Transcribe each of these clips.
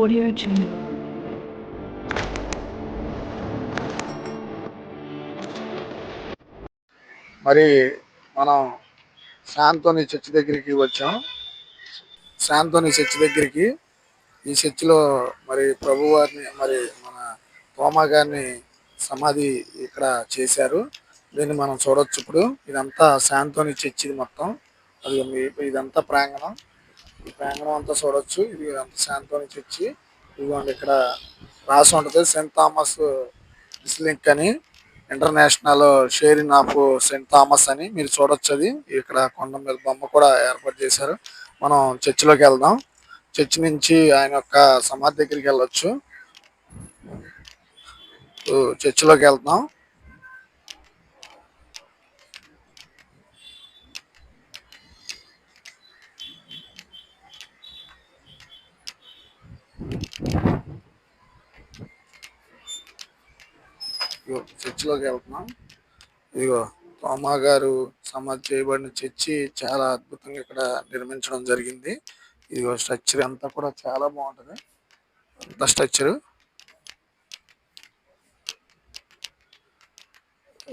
Audio Jungle. మరి మనం శాంతోని church దగ్గరికి వచ్చాం. శాంతోని చర్చి దగ్గరికి ఈ చర్చిలో మరి ప్రభు వారిని మరి మన తోమా గారిని సమాధి ఇక్కడ చేశారు. దీన్ని మనం చూడొచ్చు ఇప్పుడు. ఇదంతా శాంతోని చర్చి ఇది మొత్తం. అది ఇదంతా ప్రాంగణం. ఈ ప్రాంగణం అంతా చూడొచ్చు. ఇది అంతా శాంతోని చర్చి ఇదిగోండి ఇక్కడ రాసి ఉంటుంది. సెయింట్ థామస్ ఇస్లింక్ అని international shrine of Saint Thomas అని మీరు చూడొచ్చు అది. ఇక్కడ కొండ మీద బొమ్మ కూడా ఏర్పాటు చేశారు. మనం చర్చిలోకి వెళ్దాం. చర్చి నుంచి ఆయన యొక్క సమాధి దగ్గరికి వెళ్ళొచ్చు. చర్చిలోకి వెళ్దాం ఇదిగో చర్చిలోకి వెళ్తున్నాం. ఇదిగో తోమా గారు సమాధి చేయబడిన చర్చి చాలా అద్భుతంగా ఇక్కడ నిర్మించడం జరిగింది. ఇదిగో స్ట్రక్చర్ అంతా కూడా చాలా బాగుంటుంది. అంత స్ట్రక్చర్.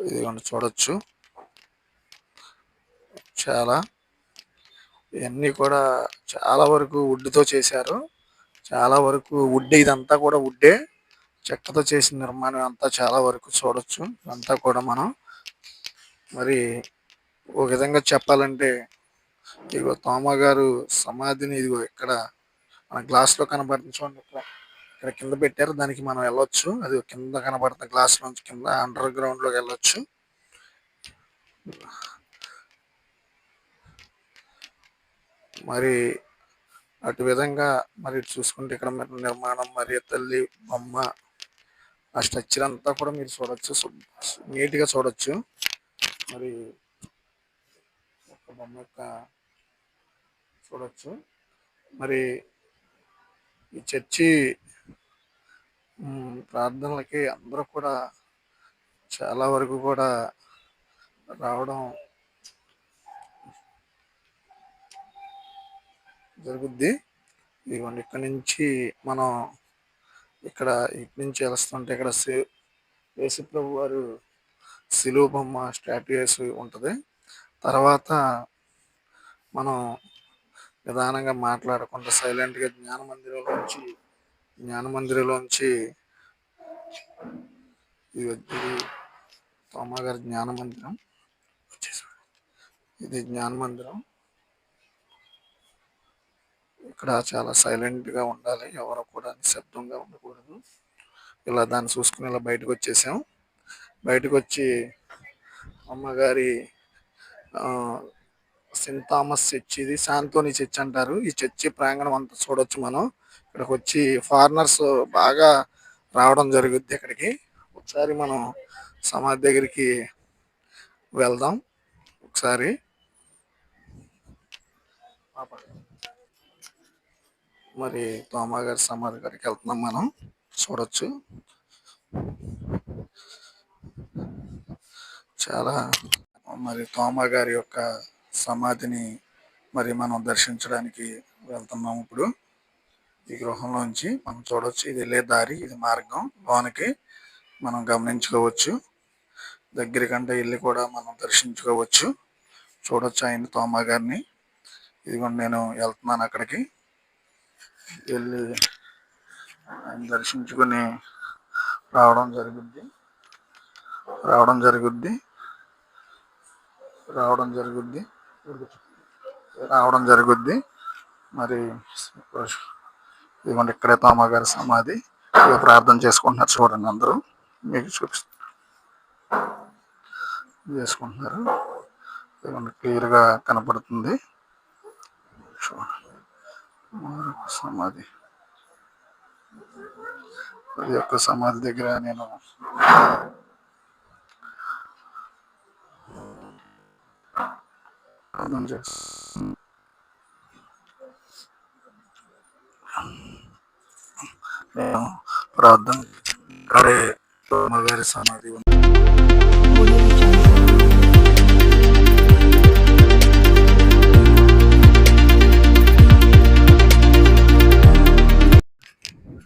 ఇదిగోండి చూడొచ్చు. చాలా. ఇవన్నీ కూడా చాలా వరకు వుడ్తో చేశారు. చాలా వరకు వుడ్ ఇదంతా కూడా వుడ్డే చెక్కతో చేసిన నిర్మాణం అంతా చాలా వరకు చూడొచ్చు. ఇదంతా కూడా మనం మరి ఒక విధంగా చెప్పాలంటే ఇదిగో తోమగారు సమాధిని ఇదిగో ఇక్కడ మన గ్లాస్లో కనబడుతుంది చూడండి ఇక్కడ. ఇక్కడ కింద పెట్టారు. దానికి మనం వెళ్ళొచ్చు. అది కింద కనబడుతున్న గ్లాస్ నుంచి కింద అండర్ గ్రౌండ్లోకి వెళ్ళొచ్చు. మరి అటు విధంగా మరి చూసుకుంటే ఇక్కడ మరి నిర్మాణం మరి తల్లి బొమ్మ ఆ స్ట్రక్చర్ అంతా కూడా మీరు చూడొచ్చు. నీట్గా చూడొచ్చు. మరి ఒక బొమ్మ యొక్క చూడొచ్చు. మరి ఈ చర్చి ప్రార్థనలకి అందరూ కూడా చాలా వరకు కూడా రావడం జరుగుద్ది. ఇదిగోండి ఇక్కడ నుంచి మనం ఇక్కడ ఇటు నుంచి వెళ్తుంటే ఇక్కడ యేసు ప్రభు వారు శిలువ బొమ్మ స్టాట్యూస్ ఉంటుంది. తర్వాత మనం నిదానంగా మాట్లాడకుండా సైలెంట్గా జ్ఞాన మందిరంలోంచి జ్ఞాన మందిరంలోంచి ఇది తోమగారి జ్ఞాన మందిరం ఇది జ్ఞాన మందిరం ఇక్కడ చాలా సైలెంట్గా ఉండాలి. ఎవరు కూడా నిశ్శబ్దంగా ఉండకూడదు. ఇలా దాన్ని చూసుకుని ఇలా బయటకు వచ్చేసాం. బయటకు వచ్చి అమ్మగారి సెయింట్ థామస్ చర్చ్ ఇది. శాంతోని చర్చ్ అంటారు. ఈ చర్చి ప్రాంగణం అంతా చూడొచ్చు మనం. ఇక్కడికి వచ్చి ఫారినర్స్ బాగా రావడం జరుగుద్ది ఇక్కడికి. ఒకసారి మనం సమాధి దగ్గరికి వెళ్దాం. ఒకసారి. మరి తోమా గారి సమాధి గారికి వెళ్తున్నాం మనం. చూడొచ్చు. చాలా మరి తోమా గారి యొక్క సమాధిని మరి మనం దర్శించడానికి వెళ్తున్నాం ఇప్పుడు. ఈ గృహంలోంచి మనం చూడవచ్చు ఇది వెళ్ళే దారి ఇది మార్గం. లోనికి మనం గమనించుకోవచ్చు. దగ్గరికంటే వెళ్ళి కూడా మనం దర్శించుకోవచ్చు. చూడొచ్చు ఆయన తోమా గారిని. ఇదిగోండి నేను వెళ్తున్నాను అక్కడికి. వెళ్ళి ఆయన దర్శించుకుని రావడం జరుగుద్ది. రావడం జరుగుద్ది. రావడం జరుగుద్ది. రావడం జరుగుద్ది. మరి ఇదిగోండి ఇక్కడే తామగారి సమాధి. ఇక ప్రార్థన చేసుకుంటున్నారు చూడండి అందరూ. మీకు చూపిస్తారు చేసుకుంటున్నారు. ఇదిగోండి క్లియర్గా కనపడుతుంది. చూడండి. సమాధి. ప్రతి యొక్క సమాధి దగ్గర నేను చేస్తాను నేను ప్రార్థన ఇక్కడే గారి సమాధి ఉంది.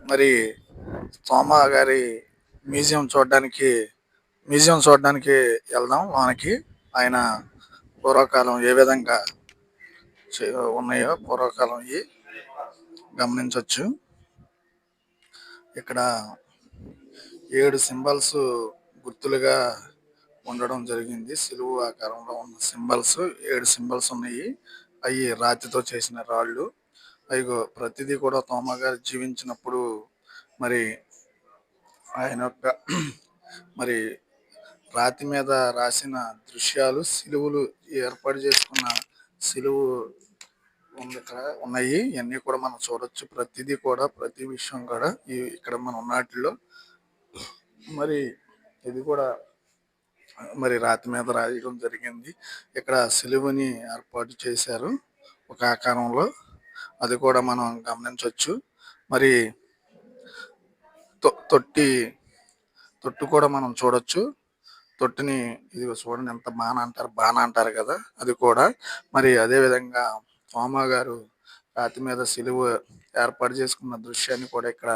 మరి సోమా గారి మ్యూజియం చూడడానికి మ్యూజియం చూడడానికి వెళ్దాం లోనికి ఆయన పూర్వకాలం ఏ విధంగా చే- ఉన్నాయో పూర్వకాలం ఇవి గమనించవచ్చు ఇక్కడ ఏడు సింబల్స్ గుర్తులుగా ఉండడం జరిగింది. సిలువు ఆకారంలో ఉన్న సింబల్స్ ఏడు సింబల్స్ ఉన్నాయి. అవి రాతితో చేసిన రాళ్ళు. అయ్యో ప్రతిదీ కూడా తోమగారు జీవించినప్పుడు మరి ఆయన యొక్క మరి రాతి మీద రాసిన దృశ్యాలు సిలువులు ఏర్పాటు చేసుకున్న సిలువు ఉంది ఇక్కడ ఉన్నాయి. ఇవన్నీ కూడా మనం చూడొచ్చు. ప్రతిదీ కూడా ప్రతి విషయం కూడా ఈ ఇక్కడ మనం ఉన్నట్లో. మరి ఇది కూడా మరి రాతి మీద రాయడం జరిగింది. ఇక్కడ సిలువని ఏర్పాటు చేశారు ఒక ఆకారంలో. అది కూడా మనం గమనించవచ్చు మరి తొట్టి తొట్టు కూడా మనం చూడొచ్చు. తొట్టిని ఇది చూడండి ఎంత బాణ అంటారు బాణ అంటారు కదా అది కూడా. మరి అదే విధంగా గారు రాతి మీద సిలువ ఏర్పాటు చేసుకున్న దృశ్యాన్ని కూడా ఇక్కడ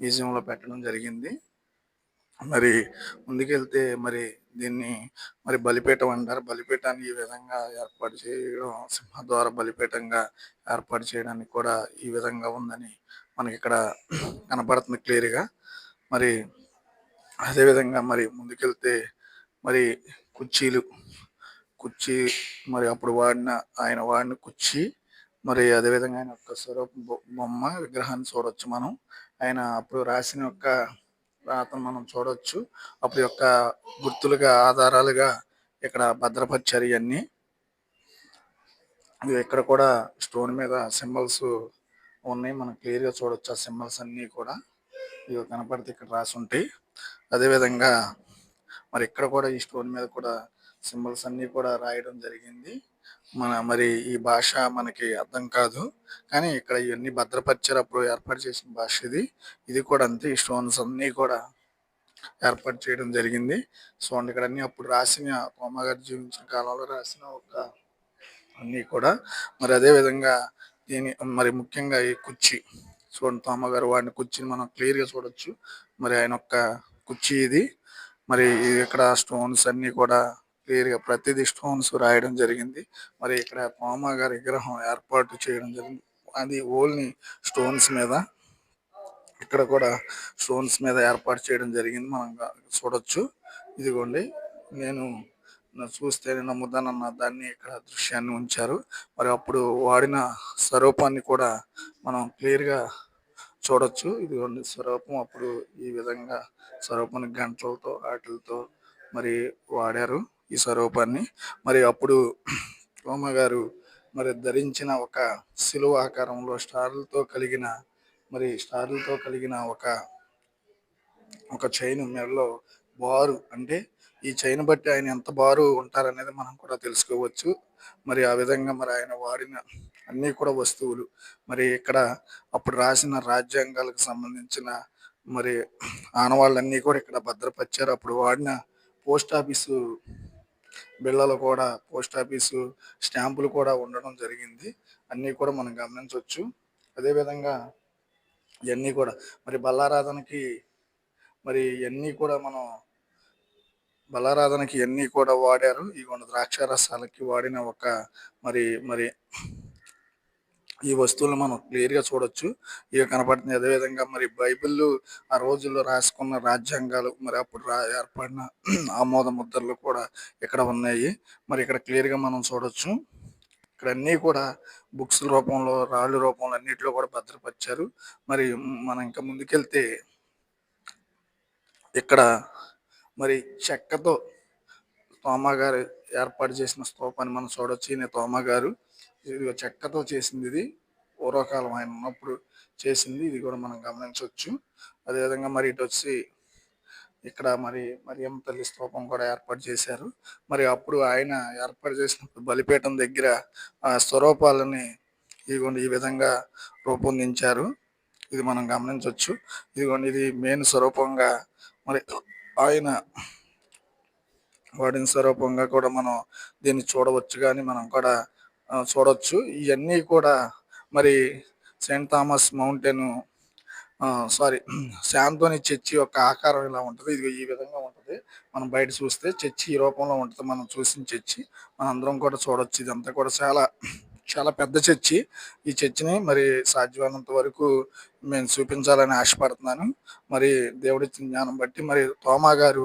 మ్యూజియంలో పెట్టడం జరిగింది. మరి ముందుకెళ్తే మరి దీన్ని మరి బలిపీఠం అంటారు. బలిపీఠాన్ని ఈ విధంగా ఏర్పాటు చేయడం సింహద్వార బలిపీఠంగా ఏర్పాటు చేయడానికి కూడా ఈ విధంగా ఉందని మనకి ఇక్కడ కనబడుతుంది క్లియర్గా. మరి అదేవిధంగా మరి ముందుకెళ్తే మరి కుర్చీలు కుర్చీ మరి అప్పుడు వాడిన ఆయన వాడిన కుర్చీ మరి అదేవిధంగా ఆయన యొక్క స్వరూప బొమ్మ విగ్రహాన్ని చూడొచ్చు మనం. ఆయన అప్పుడు రాసిన యొక్క రాతను మనం చూడొచ్చు. అప్పుడు యొక్క గుర్తులుగా ఆధారాలుగా ఇక్కడ భద్రపరిచారు ఇవన్నీ ఇక్కడ కూడా స్టోన్ మీద సింబల్స్ ఉన్నాయి. మనం క్లియర్ చూడవచ్చు చూడొచ్చు ఆ సింబల్స్ అన్ని కూడా. ఇవి కనపడితే ఇక్కడ రాసి ఉంటాయి. అదేవిధంగా మరి ఇక్కడ కూడా ఈ స్టోన్ మీద కూడా సింబల్స్ అన్ని కూడా రాయడం జరిగింది. మన మరి ఈ భాష మనకి అర్థం కాదు. కానీ ఇక్కడ ఇవన్నీ భద్రపరిచారు అప్పుడు ఏర్పాటు చేసిన భాష ఇది. ఇది కూడా అంతే ఈ స్టోన్స్ అన్ని కూడా ఏర్పాటు చేయడం జరిగింది. సో ఇక్కడ అన్ని అప్పుడు రాసిన కోమగారు జీవించిన కాలంలో రాసిన ఒక అన్నీ కూడా. మరి అదే విధంగా దీని మరి ముఖ్యంగా ఈ కుర్చీ. చూడండి తోమ వాడిని కుర్చీని మనం క్లియర్గా చూడొచ్చు. మరి ఆయన యొక్క కుర్చీ ఇది. మరి ఇక్కడ స్టోన్స్ అన్ని కూడా క్లియర్గా ప్రతిదీ స్టోన్స్ రాయడం జరిగింది. మరి ఇక్కడ తోమ గారి విగ్రహం ఏర్పాటు చేయడం జరిగింది. అది ఓన్లీ స్టోన్స్ మీద ఇక్కడ కూడా స్టోన్స్ మీద ఏర్పాటు చేయడం జరిగింది. మనం చూడొచ్చు. ఇదిగోండి నేను చూస్తే నమ్ముతానన్న దాన్ని ఇక్కడ దృశ్యాన్ని ఉంచారు. మరి అప్పుడు వాడిన స్వరూపాన్ని కూడా మనం క్లియర్గా చూడొచ్చు. ఇదిగోండి స్వరూపం. అప్పుడు ఈ విధంగా స్వరూపాన్ని గంటలతో వాటిలతో మరి వాడారు ఈ స్వరూపాన్ని. మరి అప్పుడు రోమ గారు మరి ధరించిన ఒక శిలువ ఆకారంలో స్టార్లతో కలిగిన మరి స్టార్లతో కలిగిన ఒక ఒక చైన్ మెడలో బారు అంటే ఈ చైన్ బట్టి ఆయన ఎంత బారు ఉంటారనేది మనం కూడా తెలుసుకోవచ్చు. మరి ఆ విధంగా మరి ఆయన వాడిన అన్ని కూడా వస్తువులు మరి ఇక్కడ అప్పుడు రాసిన రాజ్యాంగాలకు సంబంధించిన మరి ఆనవాళ్ళన్నీ కూడా ఇక్కడ భద్రపరిచారు. అప్పుడు వాడిన పోస్ట్ ఆఫీసు బిళ్ళలు కూడా పోస్ట్ ఆఫీసు స్టాంపులు కూడా ఉండడం జరిగింది. అన్నీ కూడా మనం గమనించవచ్చు. అదేవిధంగా ఇవన్నీ కూడా మరి బల్లారాధనకి మరి ఇవన్నీ కూడా మనం బలారాధనకి ఇవన్నీ కూడా వాడారు. ఈ ద్రాక్ష రసాలకి వాడిన ఒక మరి మరి ఈ వస్తువులు మనం క్లియర్గా చూడొచ్చు. ఇవి కనపడుతుంది అదేవిధంగా మరి బైబిల్ ఆ రోజుల్లో రాసుకున్న రాజ్యాంగాలు మరి అప్పుడు రా ఏర్పడిన ఆమోద ముద్రలు కూడా ఇక్కడ ఉన్నాయి. మరి ఇక్కడ క్లియర్గా మనం చూడొచ్చు. ఇక్కడ అన్నీ కూడా బుక్స్ రూపంలో రాళ్ళు రూపంలో అన్నింటిలో కూడా భద్రపరిచారు. మరి మనం ఇంకా ముందుకెళ్తే ఇక్కడ మరి చెక్కతో తోమ గారు ఏర్పాటు చేసిన స్తూపాన్ని మనం చూడొచ్చు. ఈయన తోమగారు ఇది చెక్కతో చేసింది ఇది పూర్వకాలం ఆయన ఉన్నప్పుడు చేసింది. ఇది కూడా మనం గమనించవచ్చు. అదేవిధంగా మరి ఇటు వచ్చి ఇక్కడ మరి మరియమ్మ తల్లి స్తూపం కూడా ఏర్పాటు చేశారు. మరి అప్పుడు ఆయన ఏర్పాటు చేసినప్పుడు బలిపీఠం దగ్గర ఆ స్వరూపాలని ఇదిగోండి ఈ విధంగా రూపొందించారు. ఇది మనం గమనించవచ్చు. ఇదిగోండి ఇది మెయిన్ స్వరూపంగా మరి ఆయన వాడిన స్వరూపంగా కూడా మనం దీన్ని చూడవచ్చు కానీ మనం కూడా చూడవచ్చు ఇవన్నీ కూడా మరి Saint Thomas mountain sorry Santhome church యొక్క ఆకారం ఇలా ఉంటుంది. ఇది ఈ విధంగా ఉంటుంది. మనం బయట చూస్తే చర్చి ఈ రూపంలో ఉంటుంది. మనం చూసిన చర్చి. మనం అందరం కూడా చూడొచ్చు. ఇదంతా కూడా చాలా చాలా పెద్ద చర్చి. ఈ చర్చిని మరి సాధ్యమైనంత వరకు నేను చూపించాలని ఆశపడుతున్నాను. మరి దేవుడిచ్చిన జ్ఞానం బట్టి మరి తోమా గారు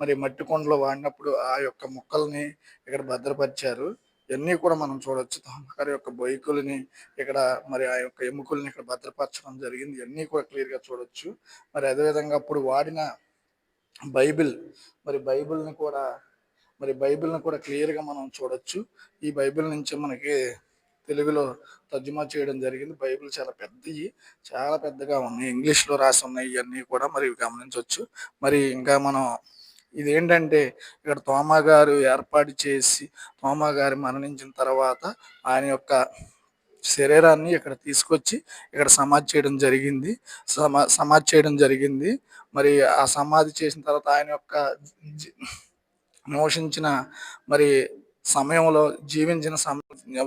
మరి మట్టి కొండలో వాడినప్పుడు ఆ యొక్క మొక్కల్ని ఇక్కడ భద్రపరిచారు. ఇవన్నీ కూడా మనం చూడొచ్చు. తోమగారి యొక్క బొయ్కుల్ని ఇక్కడ మరి ఆ యొక్క ఎముకల్ని ఇక్కడ భద్రపరచడం జరిగింది. ఇవన్నీ కూడా క్లియర్గా చూడవచ్చు చూడొచ్చు. మరి అదేవిధంగా అప్పుడు వాడిన బైబిల్ మరి బైబిల్ని కూడా మరి బైబిల్ని కూడా క్లియర్గా మనం చూడొచ్చు. ఈ బైబిల్ నుంచి మనకి తెలుగులో తర్జుమా చేయడం జరిగింది. బైబిల్ చాలా పెద్దవి చాలా పెద్దగా ఉన్నాయి. ఇంగ్లీష్లో రాసి ఉన్నాయి ఇవన్నీ కూడా మరి గమనించవచ్చు మరి ఇంకా మనం ఇదేంటంటే ఇక్కడ తోమా గారు ఏర్పాటు చేసి తోమా గారు మరణించిన తర్వాత ఆయన యొక్క శరీరాన్ని ఇక్కడ తీసుకొచ్చి ఇక్కడ సమాధి చేయడం జరిగింది. సమా సమాధి చేయడం జరిగింది. మరి ఆ సమాధి చేసిన తర్వాత ఆయన యొక్క మోషించిన మరి సమయంలో జీవించిన సమ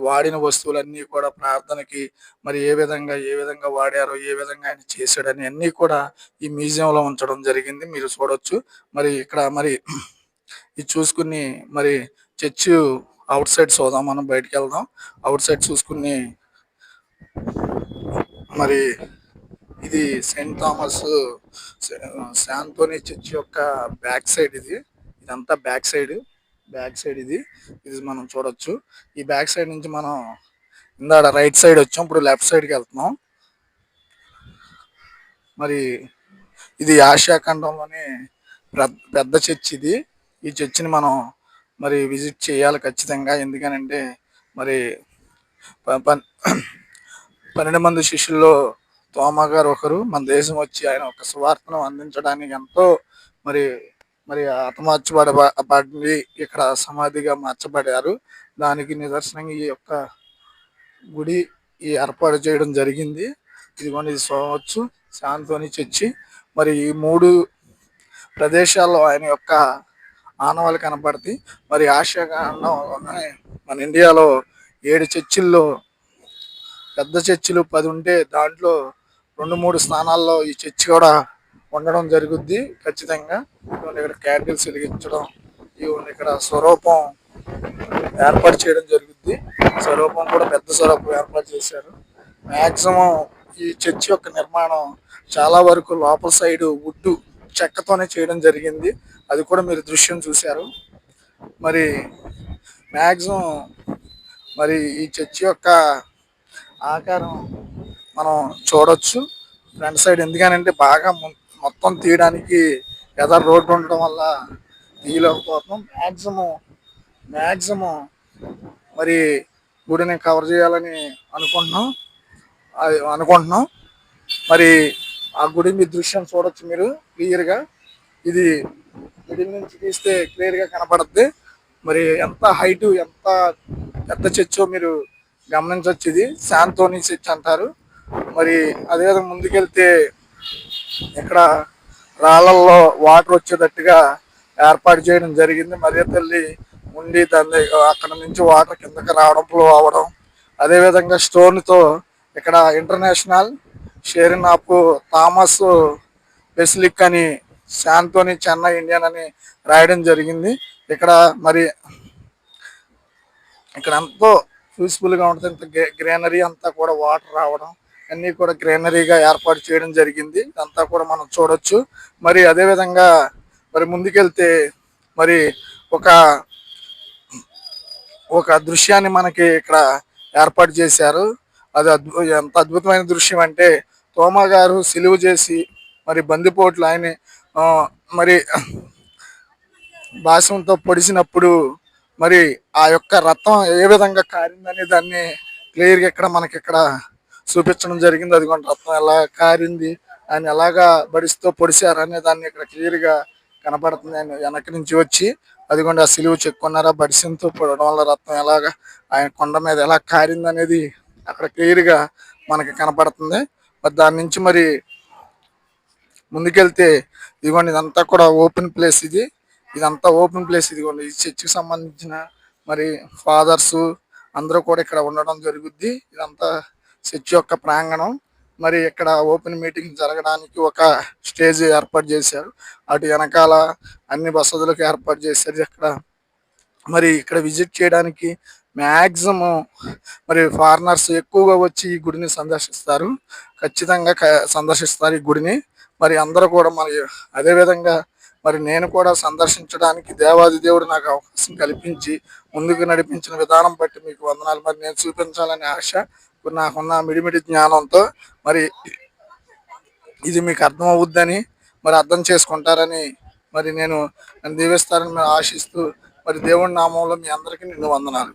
వాడిన వస్తువులన్నీ కూడా ప్రార్థనకి మరి ఏ విధంగా ఏ విధంగా వాడారో ఏ విధంగా ఆయన చేశాడని అన్నీ కూడా ఈ మ్యూజియంలో ఉంచడం జరిగింది. మీరు చూడొచ్చు. మరి ఇక్కడ మరి ఇది చూసుకుని మరి చర్చ్ అవుట్ సైడ్ చూద్దాం. మనం బయటికి వెళ్దాం. అవుట్ సైడ్ చూసుకుని మరి ఇది సెయింట్ థామస్ శాంతోని చర్చ్ యొక్క బ్యాక్ సైడ్ ఇది. ఇదంతా బ్యాక్ సైడ్ బ్యాక్ సైడ్ ఇది. ఇది మనం చూడొచ్చు. ఈ బ్యాక్ సైడ్ నుంచి మనం ఇందాడ రైట్ సైడ్ వచ్చాం. ఇప్పుడు లెఫ్ట్ సైడ్కి వెళ్తున్నాం. మరి ఇది ఆసియా ఖండంలోనే పెద్ద పెద్ద చర్చ్ ఇది. ఈ చర్చిని మనం మరి విజిట్ చేయాలి ఖచ్చితంగా. ఎందుకనంటే మరి పన్- పన్నెండు మంది శిష్యుల్లో తోమా గారు ఒకరు. మన దేశం వచ్చి ఆయన ఒక సువార్తను అందించడానికి ఎంతో మరి మరి హతమార్చబడబడి ఇక్కడ సమాధిగా మార్చబడారు. దానికి నిదర్శనంగా ఈ యొక్క గుడి ఈ ఏర్పాటు చేయడం జరిగింది. ఇదిగోండి ఇది చూడవచ్చు శాంతోని చర్చి. మరి ఈ మూడు ప్రదేశాల్లో ఆయన యొక్క ఆనవాళ్ళు కనపడతాయి మరి ఆసియా మన ఇండియాలో ఏడు చర్చిల్లో పెద్ద చర్చిలు పది ఉంటే దాంట్లో రెండు మూడు స్థానాల్లో ఈ చర్చి కూడా ఉండడం జరుగుద్ది. ఖచ్చితంగా. ఇవన్నీ ఇక్కడ క్యాండిల్స్ వెలిగించడం ఇవన్నీ ఇక్కడ స్వరూపం ఏర్పాటు చేయడం జరుగుద్ది. స్వరూపం కూడా పెద్ద స్వరూపం ఏర్పాటు చేశారు. మ్యాక్సిమం ఈ చర్చి యొక్క నిర్మాణం చాలా వరకు లోపల సైడ్ వుడ్ చెక్కతోనే చేయడం జరిగింది. అది కూడా మీరు దృశ్యం చూశారు. మరి మ్యాక్సిమం మరి ఈ చర్చి యొక్క ఆకారం మనం చూడొచ్చు. ఫ్రంట్ సైడ్ ఎందుకనంటే బాగా మొత్తం తీయడానికి ఎదర్ రోడ్డు ఉండడం వల్ల తీయలేకపోతున్నాం. మ్యాక్సిమం మ్యాక్సిమం మరి గుడిని కవర్ చేయాలని అనుకుంటున్నాం. అది అనుకుంటున్నాం. మరి ఆ గుడి మీ దృశ్యం చూడొచ్చు మీరు క్లియర్గా ఇది మిడిల్ నుంచి తీస్తే క్లియర్గా కనపడద్ది. మరి ఎంత హైటు ఎంత పెద్ద చర్చో మీరు గమనించవచ్చు ఇది. శాంతోని చర్చ్ అంటారు. మరి అదేవిధంగా ముందుకెళ్తే ఇక్కడ రాళ్ళల్లో వాటర్ వచ్చేటట్టుగా ఏర్పాటు చేయడం జరిగింది. మరియ తల్లి ఉండి దాన్ని అక్కడ నుంచి వాటర్ కిందకి రావడం ఫ్లో అవడం అదేవిధంగా స్టోన్తో ఇక్కడ international shrine of Thomas basilica అని శాంతోని చెన్నై ఇండియన్ అని రాయడం జరిగింది. ఇక్కడ మరి ఇక్కడ ఎంతో యూస్ఫుల్గా ఉంటుంది. ఇంత గ్రీనరీ అంతా కూడా వాటర్ రావడం అన్ని కూడా గ్రీనరీగా ఏర్పాటు చేయడం జరిగింది. ఇదంతా కూడా మనం చూడొచ్చు. మరి అదే విధంగా మరి ముందుకెళ్తే మరి ఒక ఒక దృశ్యాన్ని మనకి ఇక్కడ ఏర్పాటు చేశారు. అది అద్భు ఎంత అద్భుతమైన దృశ్యం అంటే తోమా గారు సిలువ చేసి మరి బందిపోట్లు ఆయన మరి భాషంతో పొడిచినప్పుడు మరి ఆ యొక్క రథం ఏ విధంగా కారిందనే దాన్ని క్లియర్గా ఇక్కడ మనకి ఇక్కడ చూపించడం జరిగింది. అదిగోండి రత్నం ఎలా కారింది ఆయన ఎలాగా బడిస్తూ పొడిచారు అనే దాన్ని ఇక్కడ క్లియర్గా కనపడుతుంది. ఆయన వెనక నుంచి వచ్చి అదిగోండి ఆ సిలువ చెక్కున్నారా బడిసింతో పొడడం వల్ల రత్నం ఎలాగా ఆయన కొండ మీద ఎలా కారింది అనేది అక్కడ క్లియర్గా మనకి కనపడుతుంది. మరి దాని నుంచి మరి ముందుకెళ్తే ఇదిగోండి ఇదంతా కూడా ఓపెన్ ప్లేస్ ఇది. ఇదంతా ఓపెన్ ప్లేస్ ఇదిగోండి ఈ చర్చికి సంబంధించిన మరి ఫాదర్స్ అందరూ కూడా ఇక్కడ ఉండడం జరుగుద్ది. ఇదంతా చర్చ్ యొక్క ప్రాంగణం. మరి ఇక్కడ ఓపెన్ మీటింగ్ జరగడానికి ఒక స్టేజ్ ఏర్పాటు చేశారు. అటు వెనకాల అన్ని వసతులకు ఏర్పాటు చేశారు. ఇక్కడ మరి ఇక్కడ విజిట్ చేయడానికి మ్యాక్సిమం మరి ఫారినర్స్ ఎక్కువగా వచ్చి ఈ గుడిని సందర్శిస్తారు. ఖచ్చితంగా క- సందర్శిస్తారు ఈ గుడిని. మరి అందరూ కూడా మరి అదే విధంగా మరి నేను కూడా సందర్శించడానికి దేవాది దేవుడు నాకు అవకాశం కల్పించి ముందుకు నడిపించిన విధానం బట్టి మీకు వందనాలు. మరి నేను చూపించాలనే ఆశ ఇప్పుడు నాకున్న మిడిమిడి జ్ఞానంతో మరి ఇది మీకు అర్థం అవుద్దని మరి అర్థం చేసుకుంటారని మరి నేను దీవిస్తారని ఆశిస్తూ మరి దేవుడి నామంలో మీ అందరికీ నిన్ను వందనాలు.